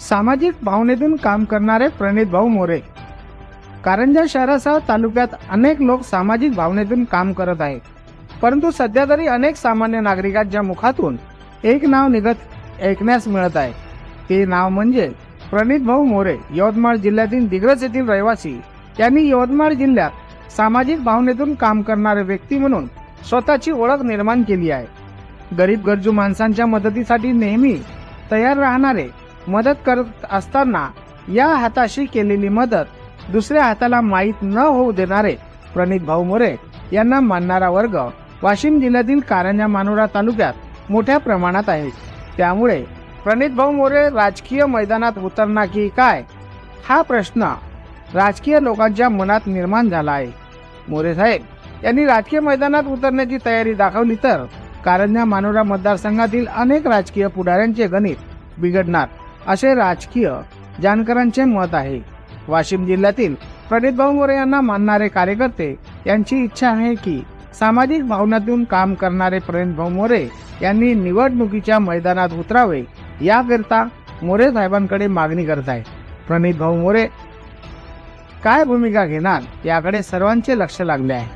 सामाजिक भावनेतून काम करणारे प्रणित भाऊ मोरे. कारंजा शहरासह तालुक्यात अनेक लोक सामाजिक भावनेतून काम करत आहेत. परंतु सध्या तरी अनेक सामान्य नागरिकांच्या मुखातून एक नाव निघत ऐकण्यास मिळत आहे. ते नाव म्हणजे प्रणित भाऊ मोरे यवतमाळ जिल्ह्यातील दिग्रज येथील रहिवासी. यांनी यवतमाळ जिल्ह्यात सामाजिक भावनेतून काम करणारे व्यक्ती म्हणून स्वतःची ओळख निर्माण केली आहे. गरीब गरजू माणसांच्या मदतीसाठी नेहमी तयार राहणारे मदत करत असताना या हाताशी केलेली मदत दुसऱ्या हाताला माहीत न होऊ देणारे प्रणित भाऊ मोरे यांना मानणारा वर्ग वाशिम जिल्ह्यातील कारंजा मानोरा तालुक्यात मोठ्या प्रमाणात आहे. त्यामुळे प्रणित भाऊ मोरे राजकीय मैदानात उतरणार की काय? हा प्रश्न राजकीय लोकांच्या मनात निर्माण झाला आहे. मोरे साहेब यांनी राजकीय मैदानात उतरण्याची तयारी दाखवली तर कारंजा मानोरा मतदारसंघातील अनेक राजकीय पुढाऱ्यांचे गणित बिघडणार. असे राजकीय जानकरांचे मत आहे. वाशिम जिल्ह्यातील प्रणित भाऊ मोरे यांना मानणारे कार्यकर्ते यांची इच्छा आहे की सामाजिक भावनातून काम करणारे प्रणित भाऊ मोरे यांनी निवडणुकीच्या मैदानात उतरावे याकरिता मोरे साहेबांकडे मागणी करत आहे प्रणित भाऊ मोरे काय भूमिका घेणार याकडे सर्वांचे लक्ष लागले आहे.